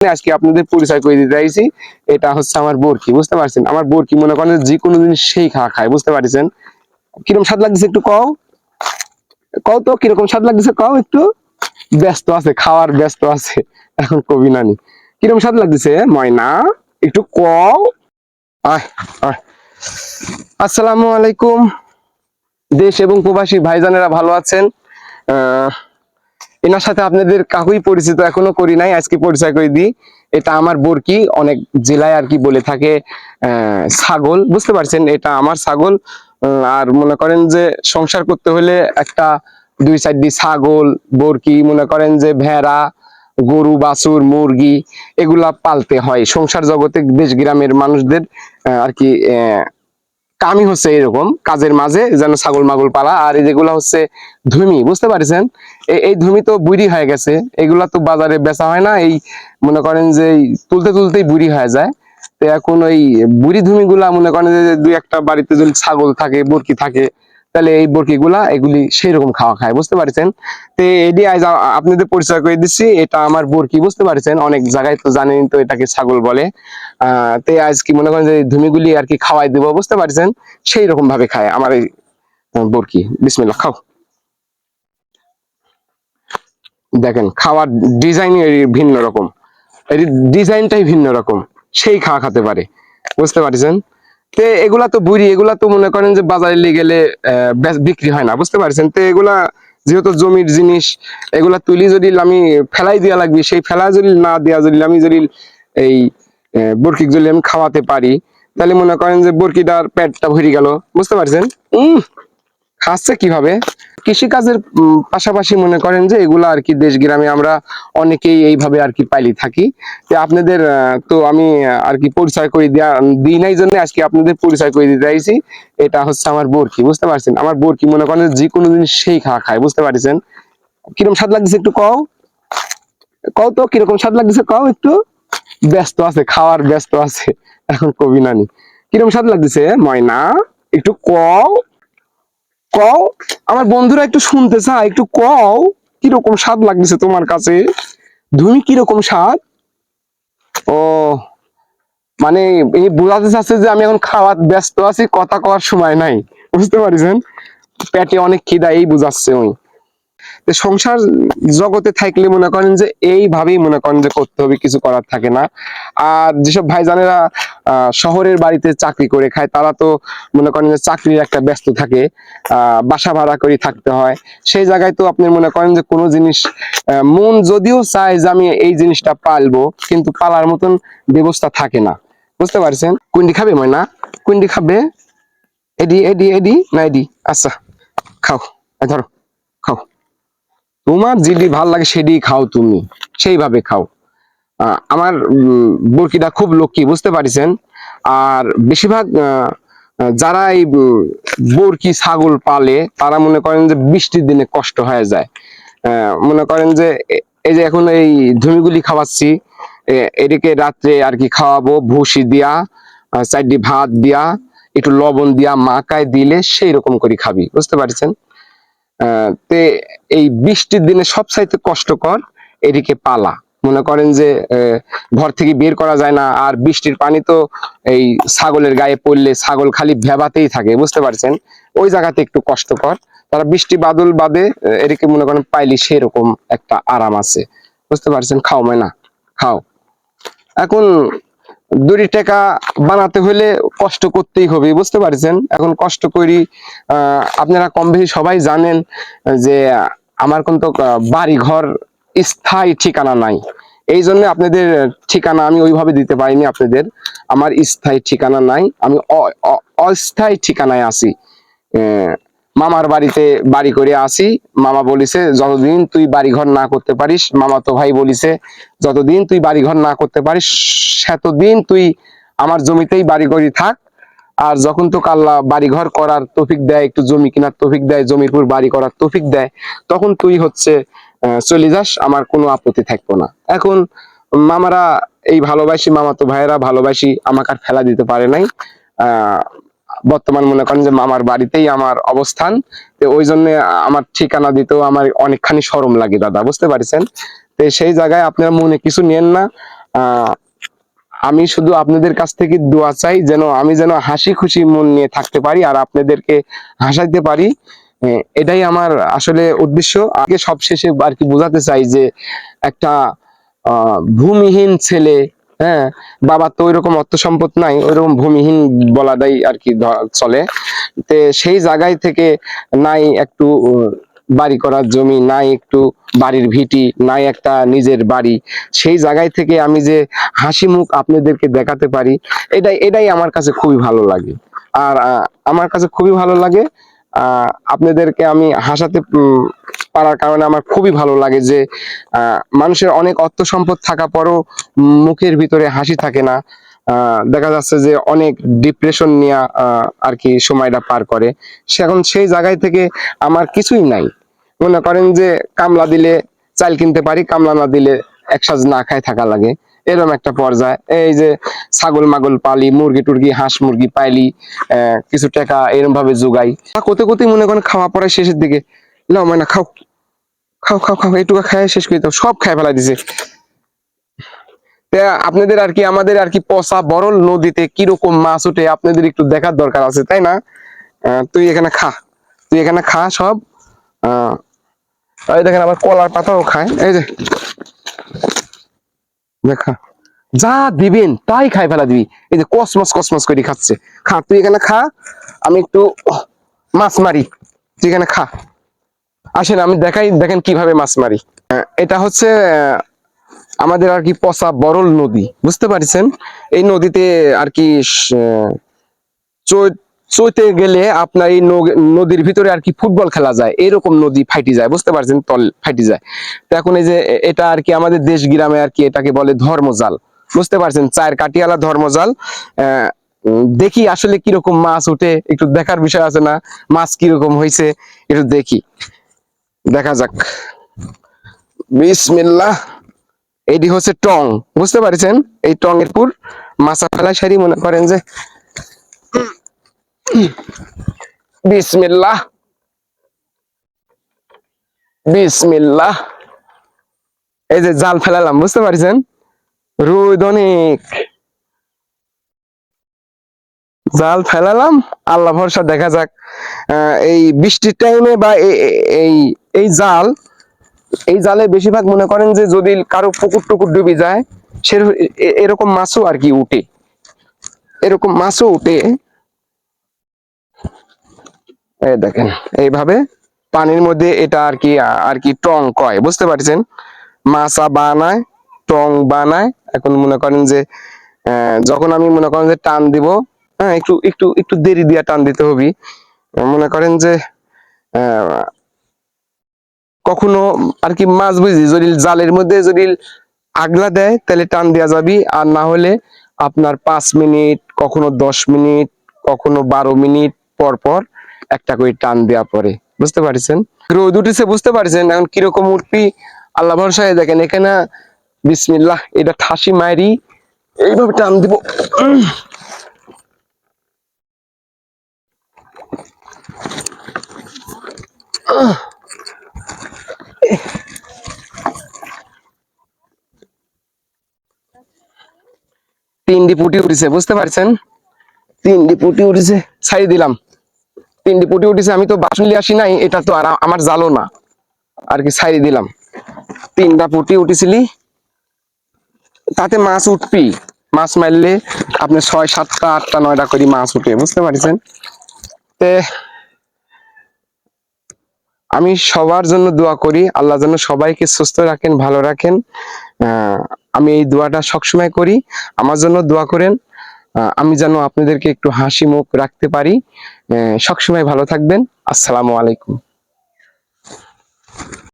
আজকে আপনাদের পরিচয় করে দিতে চাইছি, এটা হচ্ছে আমার বরকি, বুঝতে পারছেন? আমার বরকি মনে করেন যে কোনো জিনিস সেই খাওয়া খায়, বুঝতে পারছেন? কীরকম স্বাদ লাগছে একটু কও? কও তো, কীরকম স্বাদ লাগছে কও একটু? ব্যস্ত আছে, খাওয়ার ব্যস্ত আছে, এখন কবি নানি। কীরকম স্বাদ লাগছে ময়না? একটু কও। আয় আয় আসসালামু আলাইকুম। দেশ এবং প্রবাসী ভাইজানেরা ভালো আছেন? আহ এনার সাথে আপনাদের কাকুই পরিচিত, এখনও করি নাই, আজকে পরিচয় করে দিই। এটা আমার বরকি, অনেক জেলায় আর কি বলে থাকে ছাগল। বুঝতে পারছেন, এটা আমার ছাগল। আর মনে করেন যে সংসার করতে হলে একটা দুই চারটি ছাগল, বরকি, মনে করেন যে ভেড়া, গরু, বাছুর, মুরগি, এগুলা পালতে হয়। সংসার জগতে দেশ গ্রামের মানুষদের আর কি কামই হচ্ছে এরকম কাজের মাঝে, যেন ছাগল মাগল পালা। আর এই যেগুলা হচ্ছে ধুমি, বুঝতে পারছেন? এই ধুমি তো বুড়ি হয়ে গেছে। এগুলা তো বাজারে বেচা হয় না। এই মনে করেন যে তুলতে তুলতেই বুড়ি হয়ে যায়। তো এখন ওই বুড়ি ধুমি গুলা মনে করেন যে দুই একটা বাড়িতে যদি ছাগল থাকে বরকি থাকে তাহলে এই বরকি গুলা এগুলি সেই রকম খাওয়া খায়, বুঝতে পারছেন? তো এটি আজ আপনাদের পরিচয় করে দিচ্ছি, এটা আমার বরকি, বুঝতে পারছেন? অনেক জায়গায় তো জানেন তো এটাকে ছাগল বলে। আহ তো আজ কি মনে করেন যে ধুমিগুলি আর কি খাওয়াই দিব, বুঝতে পারছেন? সেই রকম ভাবে খায় আমার এই বরকি। বিসমিল্লাহ, খাও। দেখেন, খাওয়ার ডিজাইন ভিন্ন রকম। এর ডিজাইনটাই ভিন্ন রকম। সেই খাওয়া খেতে পারে, বুঝতে পারছেন? তো এগুলা তো বুড়ি, এগুলা তো মনে করেন যে বাজারে নিয়ে গেলে বিক্রি হয় না, বুঝতে পারছেন? তো এগুলা যেহেতু জমির জিনিস, এগুলা তুলি যদি আমি ফেলাই দেওয়া লাগবে, সেই ফেলা যদি না দেওয়া যদি আমি যদি এই বরকি যদি আমি খাওয়াতে পারি, তাহলে মনে করেন যে বরকিটার পেটটা ভরে গেল, বুঝতে পারছেন? উম! খাচ্ছে কীভাবে? কৃষিকাজের পাশাপাশি মনে করেন যে এগুলা আর কি দেশ গ্রামে আমরা অনেকেই এইভাবে আর কি পাইলি থাকি। আপনাদের তো আমি আর কি পরিচয় করে দিই নাই জন্য, আজকে আপনাদের পরিচয় করে দিতে চাইছি। এটা হচ্ছে আমার বরকি, বুঝতে পারছেন? আমার বরকি মনে করেন যে কোনো জিনিস সেই খাওয়া খায়, বুঝতে পারছেন? কীরকম স্বাদ লাগছে একটু কও? কও তো, কীরকম স্বাদ লাগছে কও একটু? ব্যস্ত আছে, খাওয়ার ব্যস্ত আছে, এখন কবি নানি। কীরকম স্বাদ লাগছে ময়না? একটু কও। কও। আমার বন্ধুরা একটু শুনতে চায়, একটু কও, কীরকম স্বাদ লাগছে তোমার কাছে? তুমি কীরকম স্বাদ? ও মানে এই বোঝাতে চাচ্ছে যে আমি এখন খাওয়ার ব্যস্ত আছি, কথা কওয়ার সময় নাই, বুঝতে পারছেন? পেটে অনেক খিদা, এই বুঝাচ্ছে ওই সংসার জগতে থাকলে মনে করেন যে এইভাবেই মনে করেন যে করতে হবে, কিছু করার থাকে না। আর যেসব ভাইজানেরা শহরের বাড়িতে চাকরি করে খায়, তারা তো মনে করেন যে চাকরির একটা ব্যস্ত থাকে বাসা ভাড়া করে থাকতে হয়। সেই জায়গায় তো আপনি মনে করেন যে কোনো জিনিস মন যদিও চায় যে আমি এই জিনিসটা পালবো, কিন্তু পালার মতন ব্যবস্থা থাকে না। বুঝতে পারছেন? কুন্ডি খাবে ময়না? কুন্ডি খাবে? এডি এডি এডি না এডি? আচ্ছা খাও। ধরো। তোমার যেটি ভালো লাগে সেটি খাও তুমি, সেইভাবে খাও। আমার বরকিটা খুব লক্ষ্মী, বুঝতে পারছেন? আর বেশিরভাগ যারা এই বরকি ছাগল পালে, তারা মনে করেন যে বৃষ্টির দিনে কষ্ট হয়ে যায়। মনে করেন যে এই যে এখন এই ধুমিগুলি খাওয়াচ্ছি, এ- এদিকে রাত্রে আর কি খাওয়াবো, ভুসি দিয়া চারটি ভাত দিয়া, একটু লবণ দিয়া মাকায় দিলে সেই রকম করে খাবি, বুঝতে পারছেন? তে এই বৃষ্টির দিনে সবচাইতে কষ্টকর এদিকে পালা। মনে করেন যে ঘর থেকে বের করা যায় না, আর বৃষ্টির পানি তো এই ছাগলের গায়ে পড়লে ছাগল খালি ভেবাতেই থাকে, বুঝতে পারছেন? ওই জায়গাতে একটু কষ্টকর। তারা বৃষ্টি বাদল বাদে এদিকে মনে করেন পাইলি সেরকম একটা আরাম আছে। বুঝতে পারছেন? খাও না খাও। এখন দুটি টাকা বানাতে হলে কষ্ট করতেই হবে, বুঝতে পারছেন? এখন কষ্ট করি আপনারা কম বেশি সবাই জানেন যে আমার কিন্তু বাড়ি ঘর স্থায়ী ঠিকানা নাই। এই জন্য আপনাদের ঠিকানা আমি ওইভাবে দিতে পারিনি আপনাদের। আমার স্থায়ী ঠিকানা নাই, আমি অস্থায়ী ঠিকানায় আছি। মামার বাড়িতে বাড়ি করে আসি। মামা বলিছে, যতদিন তুই বাড়ি ঘর না করতে পারিস, মামা তো ভাই বলিছে, যতদিন তুই বাড়ি ঘর না করতে পারিস, সেতদিন তুই আমার জমিতেই বাড়ি করি থাক। আর যখন তো কাল্লা বাড়ি ঘর করার তফিক দেয়, একটু জমি কেনার তফিক দেয় জমির উপর বাড়ি করার তফিক দেয়, তখন তুই হচ্ছে চলে যাস, আমার কোনো আপত্তি থাকব না। এখন মামারা এই ভালোবাসি, মামা তো ভাইয়েরা ভালোবাসি, আমাকে আর ফেলা দিতে পারে নাই। বর্তমান মনে করেন যে মামার বাড়িতেই আমার অবস্থান। ওই জন্য আমার ঠিকানা দিতেও আমার অনেকখানি সরম লাগে দাদা, বুঝতে পারছেন? তো সেই জায়গায় আপনারা মনে কিছু নেন না। আমি শুধু আপনাদের কাছ থেকে দোয়া চাই যেন আমি যেন হাসি খুশি মন নিয়ে থাকতে পারি আর আপনাদেরকে হাসাইতে পারি। এটাই আমার আসলে উদ্দেশ্য। আগে সব শেষে আর কি বোঝাতে চাই যে একটা ভূমিহীন ছেলে হ্যাঁ বাবা তো ওইরকম অর্থ সম্পদ নাই ওইরকম ভূমিহীন বলাটাই আর কি চলে। তে সেই জায়গায় থেকে নাই একটু বাড়ি করার জমি নাই একটু বাড়ির ভিটি নাই একটা নিজের বাড়ি। সেই জায়গায় থেকে আমি যে হাসি মুখ আপনাদেরকে দেখাতে পারি এটাই এটাই আমার কাছে খুবই ভালো লাগে। আর আমার কাছে খুবই ভালো লাগে আহ, আপনাদেরকে আমি হাসাতে পারার কারণে আমার খুবই ভালো লাগে যে মানুষের অনেক অর্থ সম্পদ থাকা পরও মুখের ভিতরে হাসি থাকে না। দেখা যাচ্ছে যে অনেক ডিপ্রেশন নিয়ে আর কি সময়টা পার করে। সে এখন সেই জায়গায় থেকে আমার কিছুই নাই। মনে করেন যে কামলা দিলে চাল কিনতে পারি, কামলা না দিলে এক সাজ না খায় থাকা লাগে। এরকম একটা পর্যায়। এই যে ছাগল মাগল পালি, মুরগি টুরগি, হাঁস মুরগি পাইলি কিছু টাকা এরকম ভাবে যোগাই কোতে কোতে মনে করেন খাওয়া পড়া শেষের দিকে নাও মানে খাও। খাও খাও খাও, এইটুকু খায় শেষ করে দাও। সব খায় ফেলা দিছে। আপনাদের আর কি, আমাদের আর কি পচা বরল নদীতে কীরকম মাছ উঠে আপনাদের একটু দেখার দরকার আছে, তাই না? তুই এখানে খা। তুই এখানে খা সব। এই দেখেন আবার কলার পাতাও খায়। এই যে। দেখা। যা দিবেন, তাই খাই ফেলা দিবি। এই যে কসমস কসমস করে খাচ্ছে। খা, তুই এখানে খা। আমি একটু মাছ মারি। তুই এখানে খা। আসেন, আমি দেখাই, দেখেন কীভাবে মাছ মারি। এটা হচ্ছে আমাদের আর কি পচা বরল নদী, বুঝতে পারছেন? এই নদীতে আর কি চৈতে গেলে আপনার এই নদীর ভিতরে আর কি ফুটবল খেলা যায়, এরকম নদী ফাইটি যায়, বুঝতে পারছেন? তল ফাইটি যায়। তো এখন এই যে এটা আর কি আমাদের দেশ গ্রামে আর কি এটাকে বলে ধর্মজাল, বুঝতে পারছেন? চায়ের কাটিয়ালা ধর্মজাল। দেখি আসলে কীরকম মাছ উঠে একটু দেখার বিষয় আছে না? মাছ কীরকম হয়েছে একটু দেখি। দেখা যাক। বিসমিল্লাহ এটি হচ্ছে টং, বুঝতে পারছেন? এই টং এর পুর মাছা ফেলা সারি মনে করেন যে। বিসমিল্লাহ বিসমিল্লাহ, এই যে জাল ফেলালাম, বুঝতে পারছেন? রোদ অনেক জাল ফেলালাম, আল্লাহ ভরসা, দেখা যাক এই বৃষ্টির টাইমে বা এই এই জাল, এই জালে বেশিরভাগ মনে করেন যে যদি কারও পুকুর টুকুর ডুবে যায়, সে এরকম মাছও আর কি উঠে। এরকম মাছও উঠে। এই দেখেন, এইভাবে পানির মধ্যে এটা আর কি আর কি টং কয়, বুঝতে পারছেন? মাছা বানায়, টং বানায়। এখন মনে করেন যে যখন আমি মনে করেন যে টান দিব হ্যাঁ একটু একটু একটু দেরি দিয়া টান দিতে হবে। মনে করেন যে কখনো আর কি মাছ বুঝি, যদি জালের মধ্যে যদি আগলা দেয়, তাহলে টান দেওয়া যাবি। আর না হলে আপনার পাঁচ মিনিট, কখনো দশ মিনিট, কখনো বারো মিনিট, পর পর একটা করে টান দেওয়া পরে। বুঝতে পারছেন? রোদ উঠেছে, বুঝতে পারছেন? এখন কীরকম উঠবি? আল্লাহ ভরসায় দেখেন, এখানে বিসমিল্লাহ, এটা ঠাসি মারি এইভাবে টান দিব। তিনটি পুটি উঠেছে, বুঝতে পারছেন? তিনটি পুটি উঠেছে ছাই দিলাম। তিনটি পুটি উঠেছে, আমি তো বাসন নিয়ে আসি নাই, এটা তো আর আমার জালো না। আর কি ছাই দিলাম। তিনটা পুটি উঠেছিলি। তাতে মাছ উঠবি। মাছ মারলে আপনি ছয়, সাতটা, আটটা, নয়টা করে মাছ উঠে, বুঝতে পারছেন? আমি সবার জন্য দোয়া করি, আল্লাহ যেন সবাইকে সুস্থ রাখেন, ভালো রাখেন। আমি এই দোয়াটা সবসময় করি। আমার জন্য দোয়া করেন। আমি যেন আপনাদেরকে একটু হাসি মুখ রাখতে পারি। সবসময় ভালো থাকবেন। আসসালামু আলাইকুম।